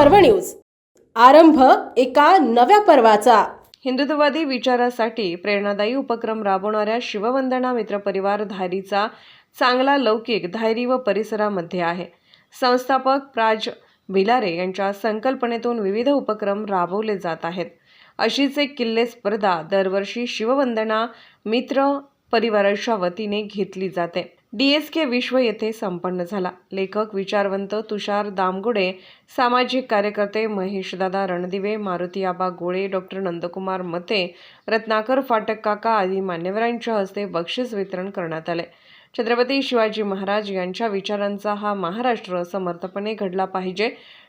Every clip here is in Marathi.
पर्व न्यूज. आरंभ एका नव्या पर्वाचा. हिंदुत्ववादी विचारासाठी प्रेरणादायी उपक्रम राबवणाऱ्या शिववंदना मित्र परिवार धायरीचा चांगला लौकिक धायरी व परिसरामध्ये आहे. संस्थापक प्राज भिलारे यांच्या संकल्पनेतून विविध उपक्रम राबवले जात आहेत. अशीच एक किल्ले स्पर्धा दरवर्षी शिववंदना मित्र परिवाराच्या वतीने घेतली जाते. डी एस के विश्व येथे संपन्न झाला. लेखक विचारवंत तुषार दामगुडे सामाजिक कार्यकर्ते महेशदादा रणदिवे मारुती आबा गोळे डॉक्टर नंदकुमार मते रत्नाकर फाटक काका आदी मान्यवरांच्या हस्ते बक्षीस वितरण करण्यात आले. छत्रपती शिवाजी महाराज यांच्या विचारांचा हा महाराष्ट्र समर्थपणे घडला पाहिजे.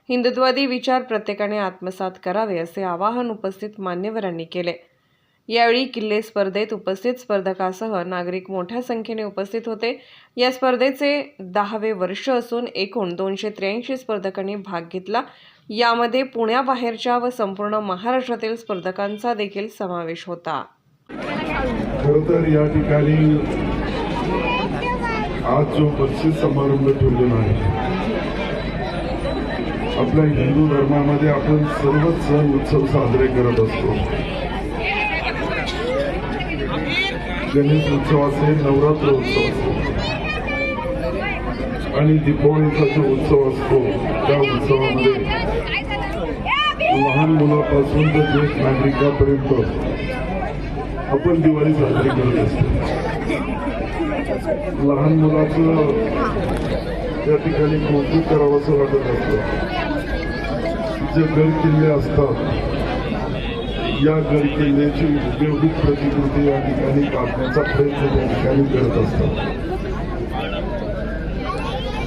हिंदुत्वादी विचार प्रत्येकाने आत्मसात करावे असे आवाहन उपस्थित मान्यवरांनी केले. यावेळी किल्ले स्पर्धेत उपस्थित स्पर्धकासह नागरिक मोठ्या संख्येने उपस्थित होते. या स्पर्धेचे दहावे वर्ष असून एकूण दोनशे त्र्याऐंशी स्पर्धकांनी भाग घेतला. यामध्ये पुण्याबाहेरच्या व संपूर्ण महाराष्ट्रातील स्पर्धकांचा देखील समावेश होता. या ठिकाणी आज जो बक्षीस समारंभ ठेवलेला आहे आपल्या हिंदू धर्मामध्ये आपण सर्वच सण उत्सव साजरे करत असतो. गणेश उत्सव असेल नवरात्र उत्सव असेल आणि दीपावलीचा जो उत्सव असतो त्या उत्सवामध्ये लहान मुलापासून तर ज्येष्ठ नागरिकापर्यंत आपण दिवाळी साजरी करत असतो. लहान मुलाचं त्या ठिकाणी कौतुक करावंसं वाटत असतं. जे गड किल्ले असतात या गड किल्ल्याची हुबेहूब प्रतिकृती या ठिकाणी काढण्याचा प्रयत्न त्या ठिकाणी करत असतात.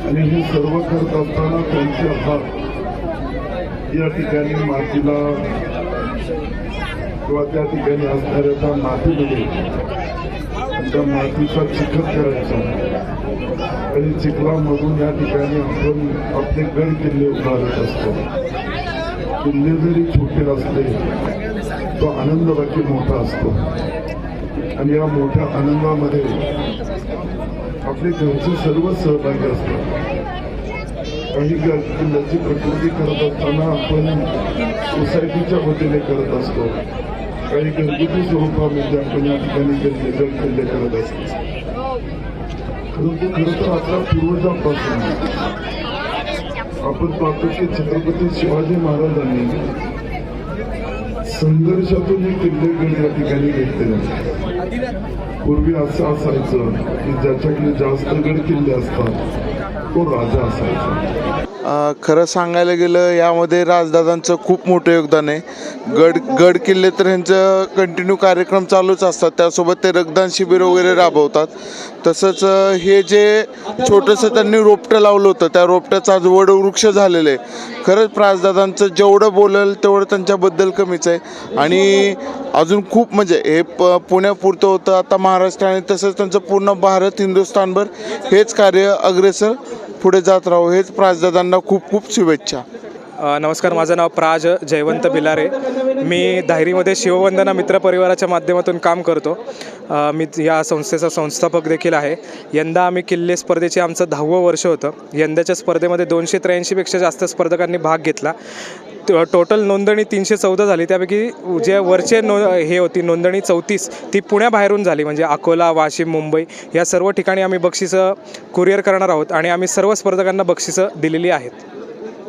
आणि हे सर्व करत असताना त्यांचे हात या ठिकाणी मातीला किंवा त्या ठिकाणी असणाऱ्या त्या मातीमध्ये त्या मातीचा चिखल करायचा. आणि चिखलामधून या ठिकाणी आपण आपले गड किल्ले उभारत असतो. किल्ले जरी छोटे असले तो आनंद बाकी मोठा असतो. आणि या मोठ्या आनंदामध्ये आपले घरचे सर्व सहभागी असतात. काही किल्ल्याची प्रकृती करत असताना आपण सोसायटीच्या वतीने करत असतो. काही घरगुती स्वरूपामध्ये आपण या ठिकाणी गरजेचे किल्ले करत असतो. परंतु खरं तर आपल्या पूर्वजांपासून आपण पाहतो की छत्रपती शिवाजी महाराजांनी संघर्षातून हे किल्ले गड या ठिकाणी भेटते पूर्वी असं असायचं की ज्याच्याकडे जास्त गड किल्ले असतात तो राजा असायचा. खरं सांगायला गेलं यामध्ये राजदादांचं खूप मोठं योगदान आहे. गड गड किल्ले तर ह्यांचं कंटिन्यू कार्यक्रम चालूच असतात. त्यासोबत ते रक्तदान शिबिर वगैरे राबवतात. तसंच हे जे छोटंसं त्यांनी रोपटं लावलं होतं त्या रोपट्याचं आज वडवृक्ष झालेलं आहे. खरंच राजदादांचं जेवढं बोलेल तेवढं त्यांच्याबद्दल कमीच आहे. आणि अजून खूप म्हणजे हे प पुण्यापुरतं होतं आता महाराष्ट्राने तसंच त्यांचं पूर्ण भारत हिंदुस्थानभर हेच कार्य अग्रेसर पुढे जात राहू हेच प्राजदादांना खूप खूप शुभेच्छा. नमस्कार माझं नाव प्राज जयवंत बिलारे. मी धायरीमध्ये शिववंदना मित्र परिवाराच्या माध्यमातून काम करतो. मी या संस्थेचा संस्थापक देखील आहे. यंदा आम्ही किल्ले स्पर्धेचे आमचं दहावं वर्ष होतं. यंदाच्या स्पर्धेमध्ये दोनशे त्र्याऐंशीपेक्षा जास्त स्पर्धकांनी भाग घेतला. ट- टोटल नोंदणी तीनशे चौदा झाली. त्यापैकी जे वरचे नो हे होती नोंदणी चौतीस ती पुण्याबाहेरून झाली. म्हणजे अकोला वाशिम मुंबई या सर्व ठिकाणी आम्ही बक्षिसं कुरिअर करणार आहोत आणि आम्ही सर्व स्पर्धकांना बक्षिसं दिलेली आहेत.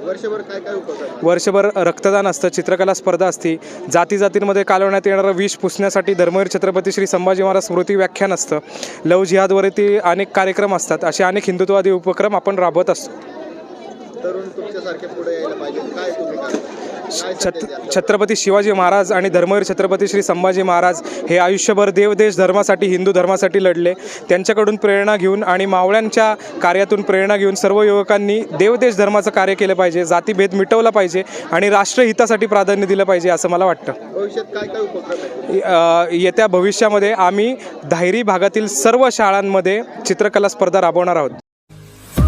वर्षभर काय वर्षभर रक्तदान असतं चित्रकला स्पर्धा असते. जाती जातींमध्ये कालवण्यात येणारं विष पुसण्यासाठी धर्मवीर छत्रपती श्री संभाजी महाराज स्मृती व्याख्यान असतं. लव जिहादवरती अनेक कार्यक्रम असतात. असे अनेक हिंदुत्ववादी उपक्रम आपण राबवत असतो. तरुण तुमच्यासारखे पुढे यायला पाहिजे. काय तुम्ही काय काय छत संदेश द्याल? छत्रपती शिवाजी महाराज आणि धर्मवीर छत्रपती श्री संभाजी महाराज हे आयुष्यभर देवदेश धर्मासाठी हिंदू धर्मासाठी लढले. त्यांच्याकडून प्रेरणा घेऊन आणि मावळ्यांच्या कार्यातून प्रेरणा घेऊन सर्व युवकांनी देवदेश धर्माचं कार्य केलं पाहिजे जातीभेद मिटवला पाहिजे आणि राष्ट्रहितासाठी प्राधान्य दिलं पाहिजे असं मला वाटतं. येत्या भविष्यामध्ये आम्ही धायरी भागातील सर्व शाळांमध्ये चित्रकला स्पर्धा राबवणार आहोत.